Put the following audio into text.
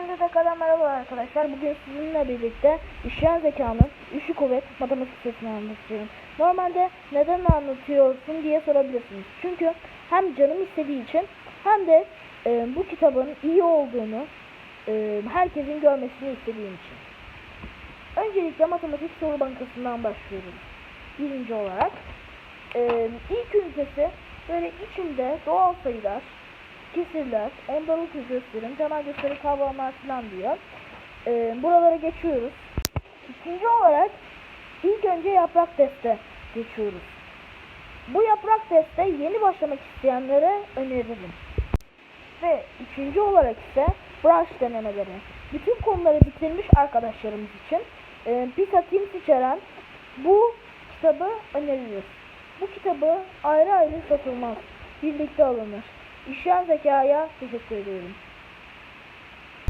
Hepinize tekrardan merhaba arkadaşlar. Bugün sizinle birlikte işleyen zekanın üçlü kuvvet matematik sesini anlatıyorum. Normalde neden anlatıyorsun diye sorabilirsiniz. Çünkü hem canım istediği için hem de e, bu kitabın iyi olduğunu e, herkesin görmesini istediğim için. Öncelikle matematik soru bankasından başlıyoruz. Birinci olarak. E, ilk ünitesi böyle içinde doğal sayılar, kesirler, ondalık gösterim, temel gösteri kavramlar falan diyor. Ee, buralara geçiyoruz. İkinci olarak ilk önce yaprak teste geçiyoruz. Bu yaprak teste yeni başlamak isteyenlere öneririm. Ve üçüncü olarak ise branş denemeleri. Bütün konuları bitirmiş arkadaşlarımız için e, PISA Teams içeren bu kitabı öneririz. Bu kitabı ayrı ayrı satılmaz. Birlikte alınır. İşleyen zekaya teşekkür ediyorum.